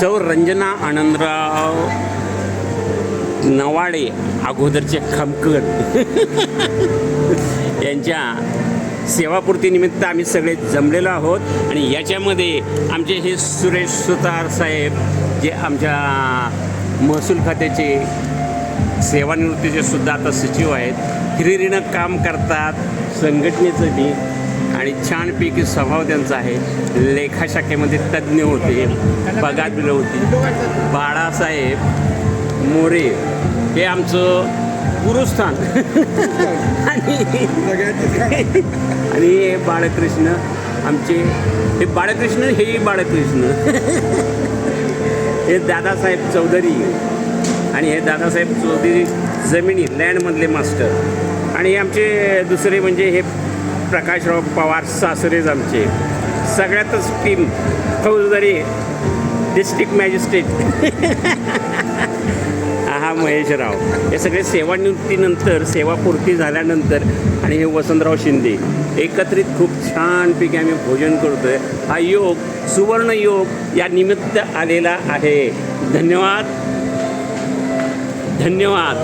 सौ रंजना आनंदराव नवाडे अगोदरचे खमकर यांच्या सेवापूर्तीनिमित्त आम्ही सगळे जमलेलो आहोत आणि याच्यामध्ये आमचे हे सुरेश सुतार साहेब जे आमच्या महसूल खात्याचे सेवानिवृत्तीचे सुद्धा आता सचिव आहेत हिरिरीनं काम करतात संघटनेचं बी. आणि छानपैकी स्वभाव त्यांचा आहे. लेखाशाखेमध्ये तज्ज्ञ होते पगार बिलं होती. बाळासाहेब मोरे हे आमचं गुरुस्थान. आणि आणि हे बाळकृष्ण आमचे हे बाळकृष्ण हेही बाळकृष्ण. हे दादासाहेब चौधरी आणि हे दादासाहेब चौधरी जमिनी लँडमधले मास्टर आणि हे आमचे दुसरे म्हणजे हे प्रकाशराव पवार सासरेच आमचे सगळ्यातच टीम फौजदारी डिस्ट्रिक्ट मॅजिस्ट्रेट हा महेशराव. हे सगळे सेवानिवृत्तीनंतर सेवापूर्ती झाल्यानंतर आणि हे वसंतराव शिंदे. एकत्रित खूप छानपैकी आम्ही भोजन करतोय. हा योग सुवर्ण योग या निमित्त आलेला आहे. धन्यवाद. धन्यवाद.